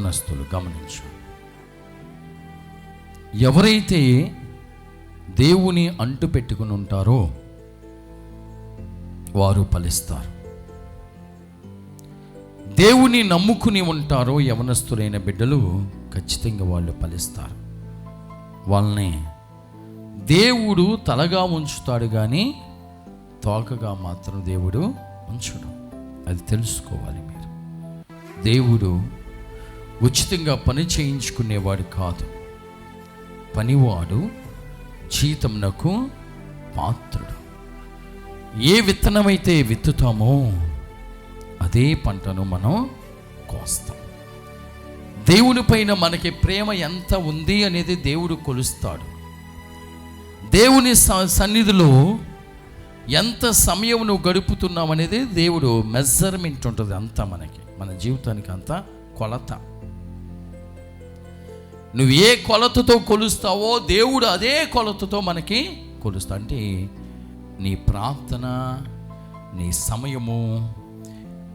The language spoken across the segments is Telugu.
యవనస్తులు గమనించు. ఎవరైతే దేవుని అంటు పెట్టుకుని ఉంటారో వారు ఫలిస్తారు. దేవుని నమ్ముకుని ఉంటారో యవనస్తులైన బిడ్డలు ఖచ్చితంగా వాళ్ళు ఫలిస్తారు. వాళ్ళని దేవుడు తలగా ఉంచుతాడు కానీ తోకగా మాత్రం దేవుడు ఉంచడం. అది తెలుసుకోవాలి మీరు. దేవుడు ఉచితంగా పని చేయించుకునేవాడు కాదు. పనివాడు జీతంనకు పాత్రుడు. ఏ విత్తనమైతే విత్తుతామో అదే పంటను మనం కోస్తాం. దేవుని పైన మనకి ప్రేమ ఎంత ఉంది అనేది దేవుడు కొలుస్తాడు. దేవుని స- సన్నిధిలో ఎంత సమయం నువ్వు గడుపుతున్నావు అనేది దేవుడు మెజర్మెంట్ ఉంటుంది అంతా మనకి. మన జీవితానికి అంతా కొలత. నువ్వు ఏ కొలతతో కొలుస్తావో దేవుడు అదే కొలతతో మనకి కొలుస్తా అంటే నీ ప్రార్థన నీ సమయము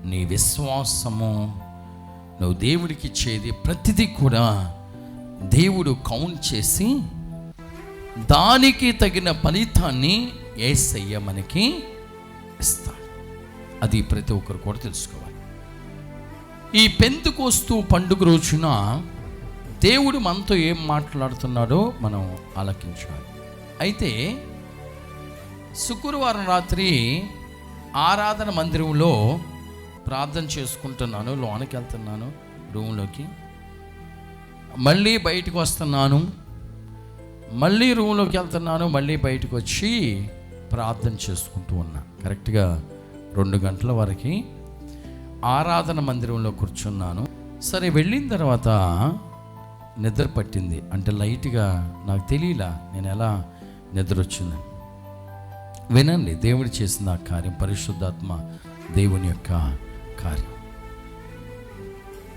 నీ విశ్వాసము నువ్వు దేవుడికి ఇచ్చేది ప్రతిదీ కూడా దేవుడు కౌంట్ చేసి దానికి తగిన ఫలితాన్ని ఏసయ్య మనకి ఇస్తాడు. అది ప్రతి ఒక్కరు కూడా తెలుసుకోవాలి. ఈ పెంతుకోస్తూ పండుగ రోజున దేవుడు మనతో ఏం మాట్లాడుతున్నాడో మనం ఆలకించాలి. అయితే శుక్రవారం రాత్రి ఆరాధన మందిరంలో ప్రార్థన చేసుకుంటున్నాను లోనికి వెళ్తున్నాను రూమ్లోకి. మళ్ళీ బయటకు వస్తున్నాను మళ్ళీ రూమ్లోకి వెళ్తున్నాను మళ్ళీ బయటకు వచ్చి ప్రార్థన చేసుకుంటూ ఉన్నా. కరెక్ట్గా రెండు గంటల వరకు ఆరాధన మందిరంలో కూర్చున్నాను. సరే వెళ్ళిన తర్వాత నిద్ర పట్టింది. అంటే లైట్గా నాకు తెలియలా నేను ఎలా నిద్ర వచ్చిందని వినండి దేవుడు చేసిన ఆ కార్యం పరిశుద్ధాత్మ దేవుని యొక్క కార్యం.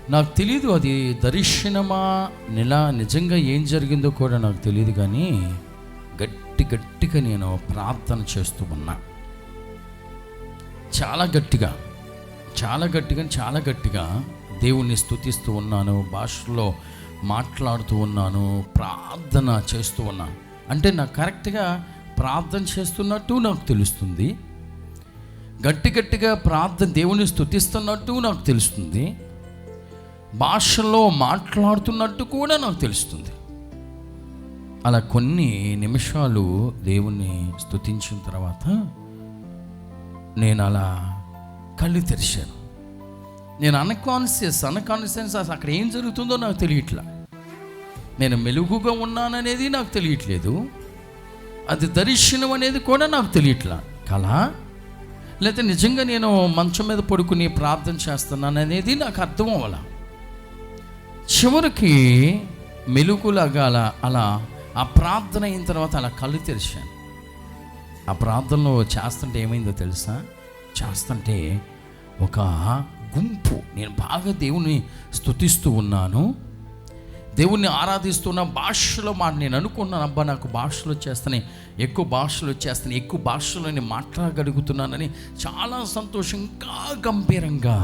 నాకు తెలియదు అది దర్శనమా నెలా నిజంగా ఏం జరిగిందో కూడా నాకు తెలియదు కానీ గట్టి గట్టిగా నేను ప్రార్థన చేస్తూ ఉన్నా. చాలా గట్టిగా చాలా గట్టిగా చాలా గట్టిగా దేవుణ్ణి స్తుతిస్తూ ఉన్నాను. భాషలో మాట్లాడుతూ ఉన్నాను ప్రార్థన చేస్తూ ఉన్నాను. అంటే నాకు కరెక్ట్గా ప్రార్థన చేస్తున్నట్టు నాకు తెలుస్తుంది. గట్టి గట్టిగా ప్రార్థన దేవుని స్థుతిస్తున్నట్టు నాకు తెలుస్తుంది. భాషలో మాట్లాడుతున్నట్టు కూడా నాకు తెలుస్తుంది. అలా కొన్ని నిమిషాలు దేవుణ్ణి స్థుతించిన తర్వాత నేను అలా కళ్ళు తెరిచాను. నేను అన్కాన్షియస్ అన్కాన్షియస్ అసలు అక్కడ ఏం జరుగుతుందో నాకు తెలియట్లా. నేను మెలుగుగా ఉన్నాననేది నాకు తెలియట్లేదు. అది దర్శనం అనేది కూడా నాకు తెలియట్లా. కళ? లేకపోతే నిజంగా నేను మంచం మీద పడుకుని ప్రార్థన చేస్తున్నాను అనేది నాకు అర్థం అవ్వాల. చివరికి మెలుగులాగా అలా అలా ఆ ప్రార్థన అయిన తర్వాత అలా కళ్ళు తెరిచాను. ఆ ప్రార్థనలో చేస్తుంటే ఏమైందో తెలుసా? చేస్తుంటే ఒక గుంపు. నేను బాగా దేవుని స్థుతిస్తూ ఉన్నాను. దేవుణ్ణి ఆరాధిస్తున్న భాషలో మా నేను అనుకున్నాను అబ్బా నాకు భాషలు వచ్చేస్తాయి ఎక్కువ భాషలు వచ్చేస్తాయి ఎక్కువ భాషలో నేను మాట్లాడగలుగుతున్నానని చాలా సంతోషంగా గంభీరంగా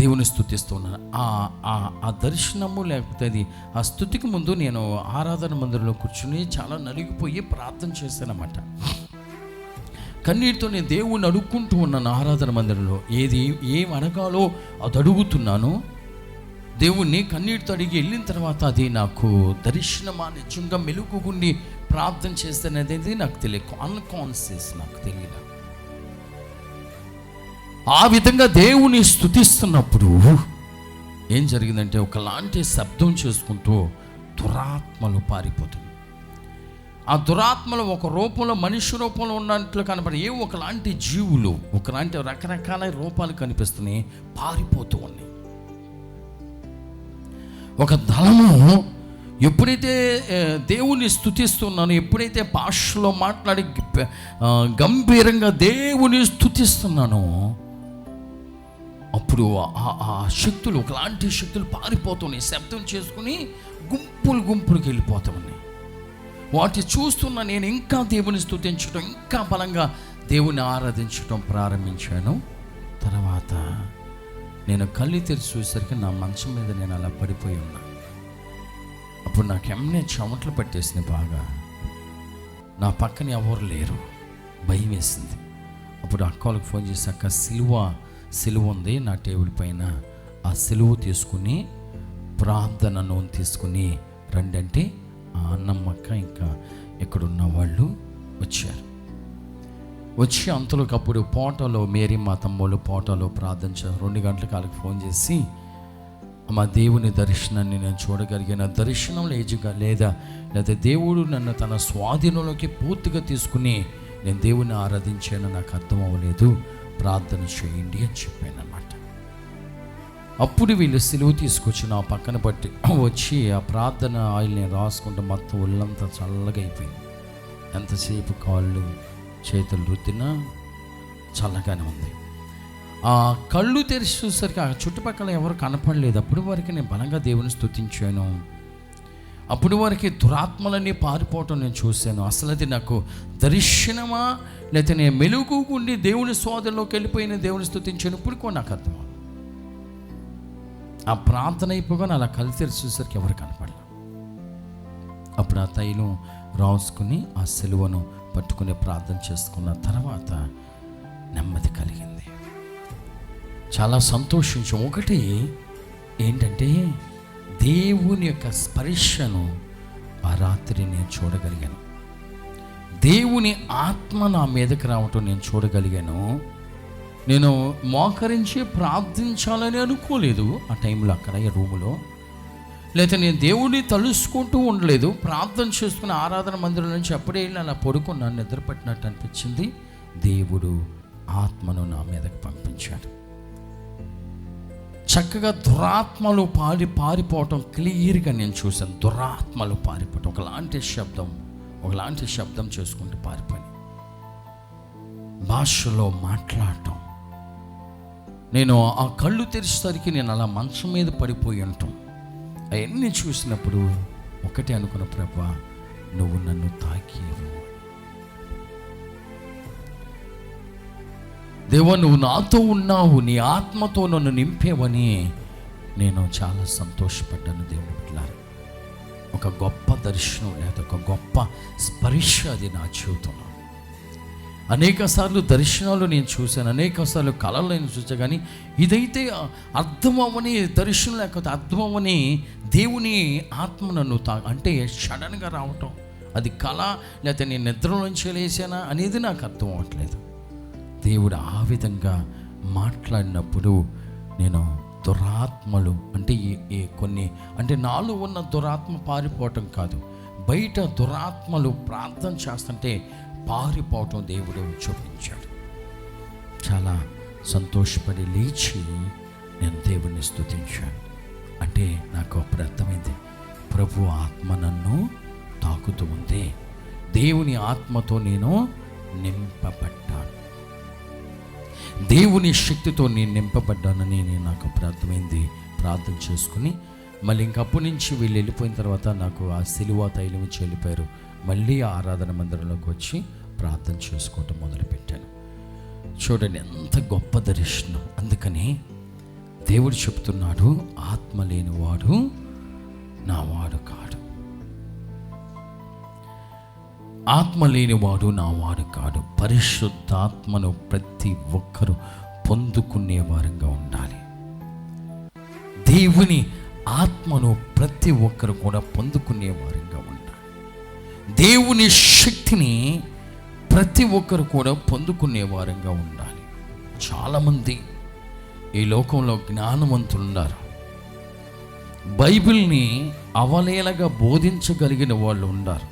దేవుని స్థుతిస్తున్నాను ఆ ఆ ఆ దర్శనము లేకపోతే అది ఆ స్థుతికి ముందు నేను ఆరాధన మందిరంలో కూర్చుని చాలా నలిగిపోయి ప్రార్థన చేశానన్నమాట. కన్నీటితో నేను దేవుణ్ణి అడుక్కుంటూ ఉన్నాను ఆరాధన మందిరంలో ఏది ఏం అడగాలో అది అడుగుతున్నాను. దేవుణ్ణి కన్నీటితో అడిగి వెళ్ళిన తర్వాత అది నాకు దర్శనమా నిజంగా మెలుగుగుండి ప్రార్థన చేస్తాననేది నాకు తెలియదు. అన్కాన్షియస్ నాకు తెలియదు. ఆ విధంగా దేవుని స్తుతిస్తున్నప్పుడు ఏం జరిగిందంటే ఒకలాంటి శబ్దం చేసుకుంటూ దురాత్మలు పారిపోతుంది ఆ దురాత్మలు ఒక రూపంలో మనిషి రూపంలో ఉన్నట్లు కనపడి ఏ ఒకలాంటి జీవులు ఒకలాంటి రకరకాల రూపాలు కనిపిస్తున్నాయి పారిపోతూ ఉన్నాయి. ఒక దళము ఎప్పుడైతే దేవుని స్థుతిస్తున్నాను ఎప్పుడైతే భాషలో మాట్లాడి గంభీరంగా దేవుని స్థుతిస్తున్నానో అప్పుడు ఆ- ఆ శక్తులు ఒకలాంటి శక్తులు పారిపోతున్నాయి శబ్దం చేసుకుని గుంపులు గుంపులకు వెళ్ళిపోతున్నాయి వాటి చూస్తున్న నేను ఇంకా దేవుని స్థుతించడం ఇంకా బలంగా దేవుని ఆరాధించడం ప్రారంభించాను. తర్వాత నేను కళ్ళు తెరిచి చూసేసరికి నా మంచం మీద నేను అలా పడిపోయి ఉన్నా. అప్పుడు నాకు ఎమ్మె చెమటలు పట్టేసింది బాగా. నా పక్కన ఎవరు లేరు. భయం వేసింది. అప్పుడు అక్క వాళ్ళకి ఫోన్ చేశాక సిలువ సిలువ ఉంది నా టేబుల్ పైన. ఆ సిలువ తీసుకుని ప్రార్థన నూనె తీసుకుని రండి అంటే ఆ అన్నమ్మక్క ఇంకా ఇక్కడున్న వాళ్ళు వచ్చారు. వచ్చి అంతలోకి అప్పుడు పోటలో మేరీ మా తమ్ముళ్ళు పోటలో ప్రార్థించారు రెండు గంటలకు వాళ్ళకి ఫోన్ చేసి మా దేవుని దర్శనాన్ని నేను చూడగలిగిన. దర్శనం లేజుగా లేదా? లేదా దేవుడు నన్ను తన స్వాధీనంలోకి పూర్తిగా తీసుకుని నేను దేవుని ఆరాధించాను నాకు అర్థం అవ్వలేదు. ప్రార్థన చేయండి అని చెప్పాను అప్పుడు వీళ్ళు సిలువు తీసుకొచ్చి నా పక్కన పట్టి వచ్చి ఆ ప్రార్థన ఆయిల్ నేను రాసుకుంటే మొత్తం ఒళ్ళంతా చల్లగా అయిపోయింది. ఎంతసేపు కాళ్ళు చేతులు రుద్దినా చల్లగానే ఉంది. ఆ కళ్ళు తెరిచి చూసరికి ఆ చుట్టుపక్కల ఎవరు కనపడలేదు. అప్పుడు వరకు నేను బలంగా దేవుని స్థుతించాను అప్పుడు వరకు దురాత్మలన్నీ పారిపోవటం నేను చూశాను. అసలు అది నాకు దర్శనమా? లేకపోతే నేను మెలుగు ఉండి దేవుని సోదరిలోకి వెళ్ళిపోయిన దేవుని స్థుతించాను ఇప్పుడు కూడా నాకు అర్థం ఆ ప్రార్థన అయిపోగానే అలా కల్చర్ చూసేసరికి చూసరికి ఎవరు కనపడలేదు అప్పుడు ఆ తైలం రాసుకుని ఆ సెలువను పట్టుకుని ప్రార్థన చేసుకున్న తర్వాత నెమ్మది కలిగింది. చాలా సంతోషించం. ఒకటి ఏంటంటే దేవుని యొక్క స్పర్శను ఆ రాత్రి నేను చూడగలిగాను. దేవుని ఆత్మ నా మీదకి రావటం నేను చూడగలిగాను. నేను మోకరించి ప్రార్థించాలని అనుకోలేదు. ఆ టైంలో అక్కడ ఈ రూములో. లేకపోతే నేను దేవుడిని తలుసుకుంటూ ఉండలేదు. ప్రార్థన చేసుకుని ఆరాధన మందిరం నుంచి అప్పుడే వెళ్ళి అలా పడుకున్నాను నిద్రపట్టినట్టు అనిపించింది. దేవుడు ఆత్మను నా మీదకి పంపించాడు. చక్కగా దురాత్మలు పారి పారిపోవటం క్లియర్గా నేను చూశాను. దురాత్మలు పారిపోవటం. ఒకలాంటి శబ్దం ఒకలాంటి శబ్దం చేసుకుంటూ పారిపోయి భాషలో మాట్లాడటం నేను ఆ కళ్ళు తెరిచేసరికి నేను అలా మంచం మీద పడిపోయి ఉంటాం. అవన్నీ చూసినప్పుడు ఒకటే అనుకున్న ప్రభా నువ్వు నన్ను తాకేవు దేవ నువ్వు నాతో ఉన్నావు నీ ఆత్మతో నన్ను నింపేవని నేను చాలా సంతోషపడ్డాను దేవుని బిడ్డలారా. ఒక గొప్ప దర్శనం లేదా ఒక గొప్ప స్పర్శ అది నా జీవితంలో. అనేక సార్లు దర్శనాలు నేను చూశాను అనేక సార్లు కళలు నేను చూసాను కానీ ఇదైతే అర్థమవని దర్శనం లేకపోతే అర్థమవని దేవుని ఆత్మ నన్ను తా అంటే సడన్గా రావటం. అది కళ లేకపోతే నేను నిద్రలోంచి లేచానా అనేది నాకు అర్థం అవ్వట్లేదు. దేవుడు ఆ విధంగా మాట్లాడినప్పుడు నేను దురాత్మలు అంటే ఏ కొన్ని అంటే నాలో ఉన్న దురాత్మ పారిపోవటం కాదు. బయట దురాత్మలు ప్రార్థన చేస్తుంటే పారిపోవటం దేవుడు చూపించాడు. చాలా సంతోషపడి లేచి నేను దేవుణ్ణి స్థుతించాను అంటే నాకు అప్పుడు అర్థమైంది ప్రభు ఆత్మ నన్ను తాకుతూ ఉంది దేవుని ఆత్మతో నేను నింపబడ్డాను. దేవుని శక్తితో నేను నింపబడ్డానని నేను నాకు అప్పుడు అర్థమైంది. ప్రార్థన చేసుకుని మళ్ళీ ఇంకప్పటి నుంచి వీళ్ళు వెళ్ళిపోయిన తర్వాత నాకు ఆ సిలువ తైలం ఇచ్చి వెళ్ళిపోయారు మళ్ళీ ఆరాధన మందిరంలోకి వచ్చి ప్రార్థన చేసుకోవటం మొదలుపెట్టాను. చూడండి ఎంత గొప్ప దర్శనం. అందుకని దేవుడు చెప్తున్నాడు ఆత్మ లేనివాడు నా వాడు కాడు. ఆత్మ లేనివాడు నా వాడు కాడు. పరిశుద్ధాత్మను ప్రతి ఒక్కరూ పొందుకునే వారంగా ఉండాలి. దేవుని ఆత్మను ప్రతి ఒక్కరు కూడా పొందుకునే వారంగా ఉండాలి. దేవుని శక్తిని ప్రతి ఒక్కరు కూడా పొందుకునే వారంగా ఉండాలి. చాలామంది ఈ లోకంలో జ్ఞానవంతులు ఉన్నారు బైబిల్ని అవలేలగా బోధించగలిగిన వాళ్ళు ఉన్నారు.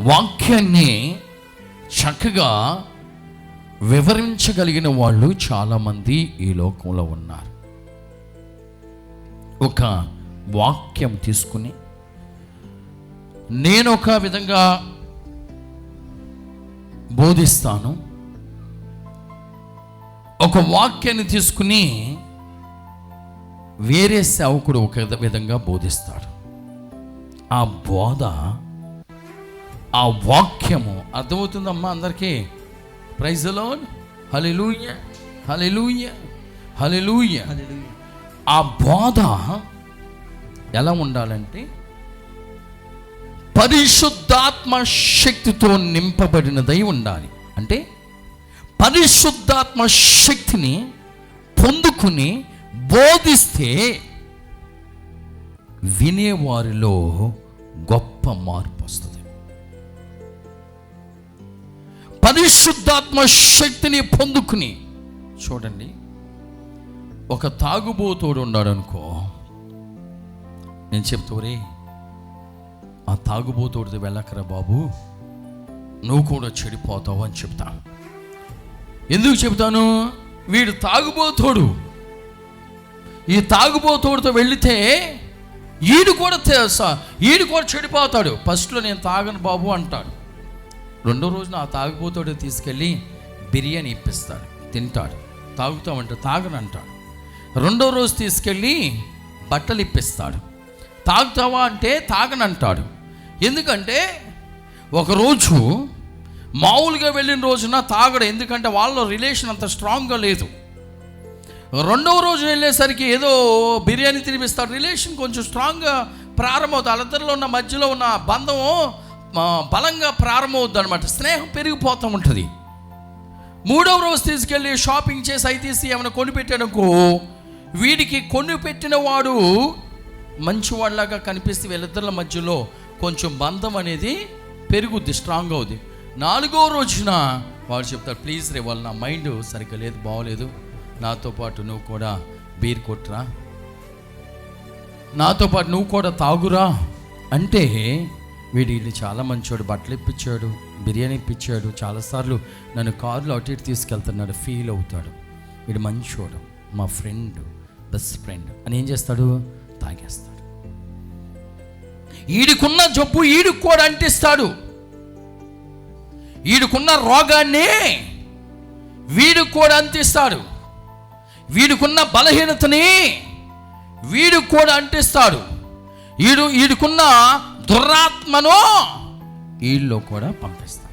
వాక్యాన్ని చక్కగా వివరించగలిగిన వాళ్ళు చాలామంది ఈ లోకంలో ఉన్నారు. ఒక వాక్యం తీసుకుని నేను ఒక విధంగా బోధిస్తాను. ఒక వాక్యాన్ని తీసుకుని వేరే సేవకుడు ఒక విధంగా బోధిస్తాడు. ఆ బోధ ఆ వాక్యము అర్థమవుతుందమ్మా అందరికీ? Praise lord hallelujah hallelujah hallelujah ఆ బోధ ఎలా ఉండాలంటే పరిశుద్ధాత్మ శక్తితో నింపబడినదై ఉండాలి. అంటే పరిశుద్ధాత్మ శక్తిని పొందుకుని బోధిస్తే వినేవారిలో గొప్ప మార్పు వస్తుంది. పరిశుద్ధాత్మ శక్తిని పొందుకుని చూడండి. ఒక తాగుబోతోడు ఉన్నాడు అనుకో నేను చెప్తూరే ఆ తాగుబోతోడిది వెళ్ళకరా బాబు. నువ్వు కూడా చెడిపోతావు అని చెప్తాను ఎందుకు చెప్తాను? వీడు తాగుబోతోడు. ఈ తాగుబోతోడితో వెళితే ఈడు కూడా ఈడు కూడా చెడిపోతాడు. ఫస్ట్లో నేను తాగను బాబు అంటాడు. రెండో రోజున ఆ తాగుబోతోడు తీసుకెళ్ళి బిర్యానీ ఇప్పిస్తాడు. తింటాడు. తాగుతామంటే తాగను అంటాడు. రెండో రోజు తీసుకెళ్ళి బట్టలు ఇప్పిస్తాడు. తాగుతావా అంటే తాగనంటాడు. ఎందుకంటే ఒకరోజు మామూలుగా వెళ్ళిన రోజున తాగడు ఎందుకంటే వాళ్ళ రిలేషన్ అంత స్ట్రాంగ్గా లేదు. రెండవ రోజు వెళ్ళేసరికి ఏదో బిర్యానీ తినిపిస్తారు. రిలేషన్ కొంచెం స్ట్రాంగ్గా ప్రారంభమవుతుంది. వాళ్ళిద్దరిలో ఉన్న మధ్యలో ఉన్న బంధం బలంగా ప్రారంభమవుద్ది అనమాట స్నేహం పెరిగిపోతూ ఉంటుంది. మూడవ రోజు తీసుకెళ్ళి షాపింగ్ చేసి అవి తీసి ఏమైనా కొనిపెట్టాడనుకో వీడికి కొనిపెట్టిన వాడు మంచివాడిలాగా కనిపిస్తే వీళ్ళిద్దరి మధ్యలో కొంచెం బంధం అనేది పెరుగుద్ది స్ట్రాంగ్ అవుద్ది. నాలుగో రోజున వాడు చెప్తాడు ప్లీజ్ రే వాళ్ళు నా మైండ్ సరిగ్గా లేదు బాగోలేదు నాతో పాటు నువ్వు కూడా బీర్ కొట్టురా. నాతో పాటు నువ్వు కూడా తాగురా. అంటే వీడు వీళ్ళు చాలా మంచోడు బట్టలు ఇప్పించాడు బిర్యానీ ఇప్పించాడు చాలాసార్లు నన్ను కారులో అటు ఇటు తీసుకెళ్తున్నాడు ఫీల్ అవుతాడు. వీడు మంచోడు మా ఫ్రెండ్ బెస్ట్ ఫ్రెండ్ అని ఏం చేస్తాడు? తాగేస్తాడు. ఈడికున్న జబ్బు ఈడికి కూడా అంటిస్తాడు. ఈడుకున్న రోగాన్ని వీడికి కూడా అంటిస్తాడు. వీడికున్న బలహీనతని వీడు కూడా అంటిస్తాడు. వీడు వీడికున్న దురాత్మను వీళ్ళు కూడా పంపిస్తాడు.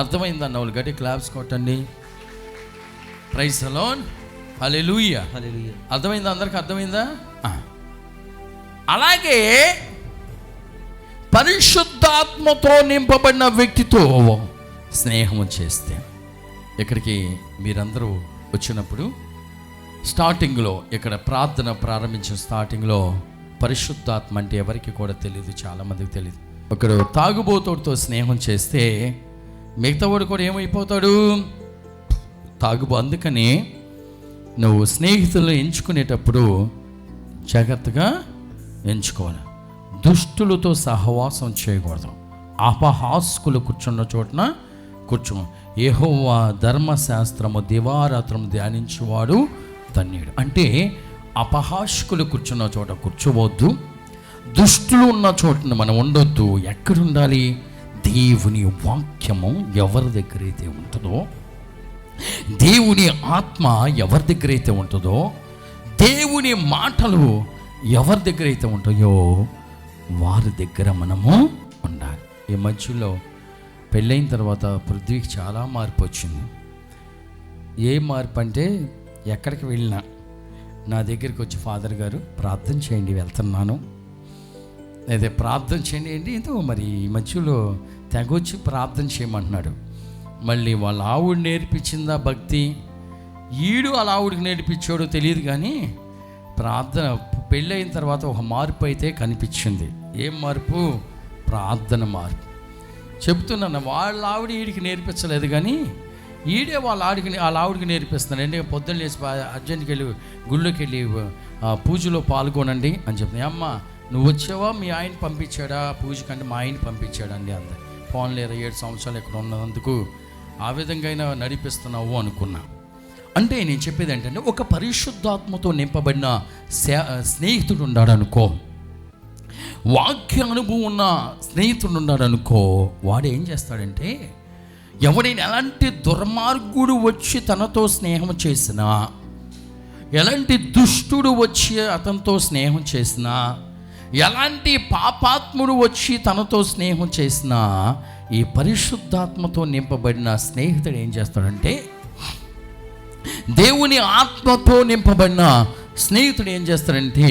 అర్థమైందన్న వాళ్ళు గట్టి క్లాప్స్ కొట్టండి. ప్రైస్ అలోన్ హల్లెలూయా అర్థమైందా అందరికి? అర్థమైందా. అలాగే పరిశుద్ధాత్మతో నింపబడిన వ్యక్తితో స్నేహము చేస్తే. ఇక్కడికి మీరందరూ వచ్చినప్పుడు స్టార్టింగ్లో ఇక్కడ ప్రార్థన ప్రారంభించిన స్టార్టింగ్లో పరిశుద్ధాత్మ అంటే ఎవరికి కూడా తెలియదు చాలామందికి తెలియదు ఒకడు తాగుబోతుడితో స్నేహం చేస్తే మిగతావాడు కూడా ఏమైపోతాడు? తాగుబో అందుకని నువ్వు స్నేహితులను ఎంచుకునేటప్పుడు జాగ్రత్తగా ఎంచుకోవాలి. దుష్టులతో సహవాసం చేయకూడదు. అపహాస్కులు కూర్చున్న చోటన కూర్చో ఏహోవా ధర్మశాస్త్రము దివారాత్రం ధ్యానించేవాడు ధన్యుడు అంటే అపహాస్కులు కూర్చున్న చోట కూర్చోవద్దు. దుష్టులు ఉన్న చోటన మనం ఉండొద్దు. ఎక్కడ ఉండాలి దేవుని వాక్యము ఎవరి దగ్గర అయితే ఉంటుందో దేవుని ఆత్మ ఎవరి దగ్గర అయితే ఉంటుందో దేవుని మాటలు ఎవరి దగ్గర అయితే ఉంటాయో వారి దగ్గర మనము ఉండాలి. ఈ మధ్యలో పెళ్ళైన తర్వాత పృథ్వీకి చాలా మార్పు వచ్చింది. ఏ మార్పు అంటే ఎక్కడికి వెళ్ళినా నా దగ్గరికి వచ్చి ఫాదర్ గారు ప్రార్థన చేయండి వెళ్తున్నాను. అదే ప్రార్థన చేయండి ఏంటి ఏదో మరి ఈ మధ్యలో తెగొచ్చి ప్రార్థన చేయమంటున్నాడు. మళ్ళీ వాళ్ళ ఆవుడు నేర్పించిందా భక్తి? ఈడు వాళ్ళ ఆవుడికి నేర్పించాడో తెలియదు కానీ ప్రార్థన పెళ్ళయిన తర్వాత ఒక మార్పు అయితే కనిపించింది. ఏం మార్పు? ప్రార్థన మార్పు. చెప్తున్నాను వాళ్ళ ఆవిడ ఈడికి నేర్పించలేదు కానీ ఈడే వాళ్ళ ఆడికి వాళ్ళ ఆవిడికి నేర్పిస్తున్నాను అంటే పొద్దున్న లేచి అర్జెంట్కి వెళ్ళి గుళ్ళోకి వెళ్ళి పూజలో పాల్గొనండి అని చెప్పి అమ్మ నువ్వు వచ్చావా? మీ ఆయన పంపించాడా? పూజకంటే మా ఆయన పంపించాడండి అంత ఫోన్లు ఇరవై ఏడు సంవత్సరాలు ఇక్కడ ఉన్నందుకు ఆ విధంగా అయినా నడిపిస్తున్నావు అనుకున్నా. అంటే నేను చెప్పేది ఏంటంటే ఒక పరిశుద్ధాత్మతో నింపబడిన సే- స్నేహితుడు ఉన్నాడు అనుకో వాక్య అనుభవం ఉన్న స్నేహితుడు ఉన్నాడు అనుకో వాడు ఏం చేస్తాడంటే ఎవడైనా ఎలాంటి దుర్మార్గుడు వచ్చి తనతో స్నేహం చేసినా ఎలాంటి దుష్టుడు వచ్చి అతనితో స్నేహం చేసినా ఎలాంటి పాపాత్ముడు వచ్చి తనతో స్నేహం చేసినా ఈ పరిశుద్ధాత్మతో నింపబడిన స్నేహితుడు ఏం చేస్తాడంటే దేవుని ఆత్మతో నింపబడిన స్నేహితుడు ఏం చేస్తారంటే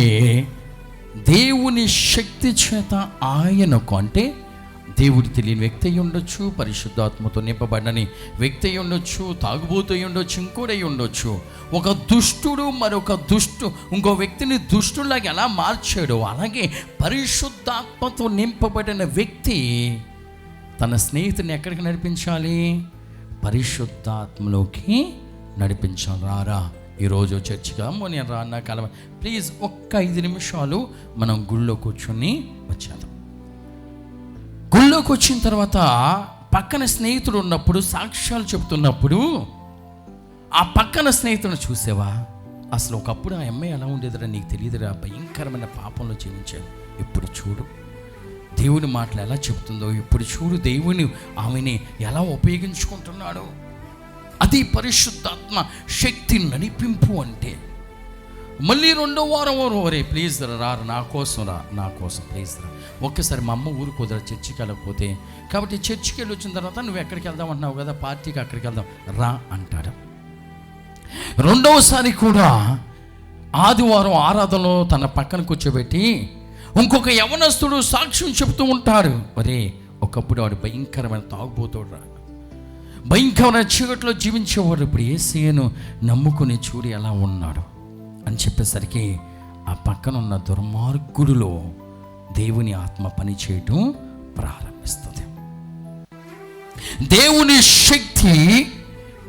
దేవుని శక్తి చేత ఆయనకు అంటే దేవుడు తెలియని వ్యక్తి అయి ఉండొచ్చు పరిశుద్ధాత్మతో నింపబడని వ్యక్తి అయి ఉండొచ్చు తాగుబోతు అయి ఉండొచ్చు ఇంకోడై ఉండొచ్చు. ఒక దుష్టుడు మరొక దుష్టు ఇంకో వ్యక్తిని దుష్టులాగా ఎలా మార్చాడు అలాగే పరిశుద్ధాత్మతో నింపబడిన వ్యక్తి తన స్నేహితుని ఎక్కడికి నడిపించాలి? పరిశుద్ధాత్మలోకి నడిపించాలి రారా ఈరోజు చర్చిగా నేను రానా కలవ ప్లీజ్ ఒక్క ఐదు నిమిషాలు మనం గుళ్ళో కూర్చొని వచ్చేద్దాం. గుళ్ళోకి వచ్చిన తర్వాత పక్కన స్నేహితుడు ఉన్నప్పుడు సాక్ష్యాలు చెప్తున్నప్పుడు ఆ పక్కన స్నేహితుడిని చూసేవా? అసలు ఒకప్పుడు ఆ అమ్మాయి ఎలా ఉండేదిరా నీకు తెలియదురా? భయంకరమైన పాపంలో జీవించాను ఇప్పుడు చూడు. దేవుని మాటలు ఎలా చెప్తుందో ఇప్పుడు చూడు దేవుని ఆమెని ఎలా ఉపయోగించుకుంటున్నాడు. అది పరిశుద్ధాత్మ శక్తి నడిపింపు అంటే. మళ్ళీ రెండో వారం ఒరే ప్లీజ్ రా నా కోసం రా నా కోసం ప్లీజ్ రా. ఒక్కసారి మా అమ్మ ఊరు కుదర చర్చికి వెళ్ళకపోతే. కాబట్టి చర్చికి వెళ్ళి వచ్చిన తర్వాత నువ్వు ఎక్కడికి వెళ్దాం అంటున్నావు కదా పార్టీకి అక్కడికి వెళ్దాం రా అంటాడు. రెండవసారి కూడా ఆదివారం ఆరాధనలో తన పక్కన కూర్చోబెట్టి ఇంకొక యవనస్తుడు సాక్ష్యం చెప్తూ ఉంటాడు. ఒరే ఒకప్పుడు వాడు భయంకరమైన తాగుబోతాడు రా భయంకరమైన చీకట్లో జీవించేవాడు ఇప్పుడు ఏసీను నమ్ముకుని చూడు ఎలా ఉన్నాడు అని చెప్పేసరికి ఆ పక్కన ఉన్న దుర్మార్గుడిలో దేవుని ఆత్మ పని చేయటం ప్రారంభిస్తుంది. దేవుని శక్తి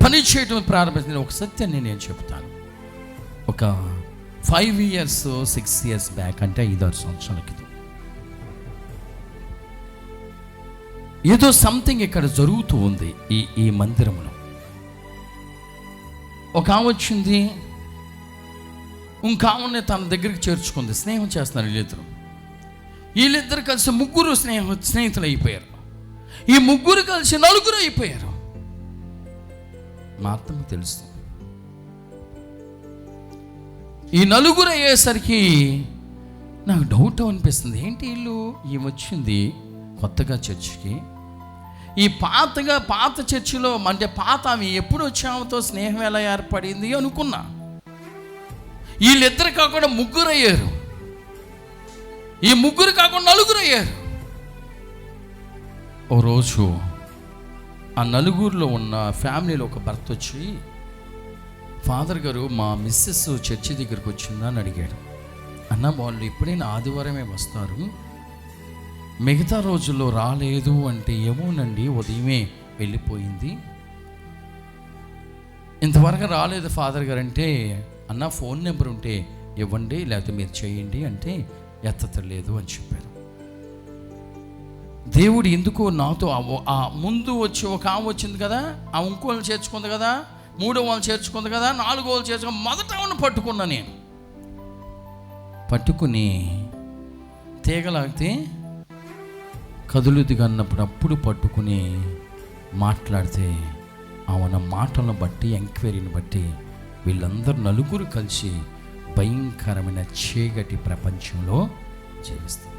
పని చేయటం ప్రారంభిస్తుంది. ఒక సత్యాన్ని నేను చెప్తాను. ఒక five years six years back అంటే ఐదారు సంవత్సరాల క్రితం ఏదో సంథింగ్ ఇక్కడ జరుగుతూ ఉంది ఈ ఈ మందిరంలో ఒక వచ్చింది. ఇంక తన దగ్గరికి చేర్చుకుంది. స్నేహం చేస్తున్నారు వీళ్ళిద్దరు. వీళ్ళిద్దరు కలిసి ముగ్గురు స్నేహం స్నేహితులు అయిపోయారు. ఈ ముగ్గురు కలిసి నలుగురు అయిపోయారు. మా తెలుస్తుంది తెలుసు. ఈ నలుగురు అయ్యేసరికి నాకు డౌట్ అనిపిస్తుంది. ఏంటి ఇల్లు ఈమె వచ్చింది కొత్తగా చర్చికి. ఈ పాతగా పాత చర్చిలో అంటే పాత ఆమె ఎప్పుడు వచ్చామతో స్నేహం ఎలా ఏర్పడింది అనుకున్నా. వీళ్ళిద్దరు కాకుండా ముగ్గురు అయ్యారు ఈ ముగ్గురు కాకుండా నలుగురు అయ్యారు ఓ రోజు ఆ నలుగురిలో ఉన్న ఫ్యామిలీలో ఒక భర్త వచ్చి ఫాదర్ గారు మా మిస్సెస్ చర్చి దగ్గరికి వచ్చిందని అడిగాడు. అన్న వాళ్ళు ఎప్పుడైనా ఆదివారమే వస్తారు. మిగతా రోజుల్లో రాలేదు అంటే ఏమోనండి ఉదయమే వెళ్ళిపోయింది. ఇంతవరకు రాలేదు ఫాదర్ గారు అంటే అన్న ఫోన్ నెంబర్ ఉంటే ఇవ్వండి లేకపోతే మీరు చేయండి అంటే ఎత్తలేదు అని చెప్పారు. దేవుడు ఎందుకో నాతో ఆ- ముందు వచ్చి ఒక ఆమె వచ్చింది కదా ఆ ఇంకోళ్ళు చేర్చుకుంది కదా మూడో వాళ్ళు చేర్చుకుంది కదా నాలుగో వాళ్ళు చేర్చుకుని మొదట ఆమెను పట్టుకున్నా నేను. పట్టుకుని తీగలాగితే కదులుదిగా అన్నప్పుడు అప్పుడు పట్టుకుని మాట్లాడితే ఆమె మాటలను బట్టి ఎంక్వైరీని బట్టి వీళ్ళందరూ నలుగురు కలిసి భయంకరమైన చీకటి ప్రపంచంలో జీవిస్తారు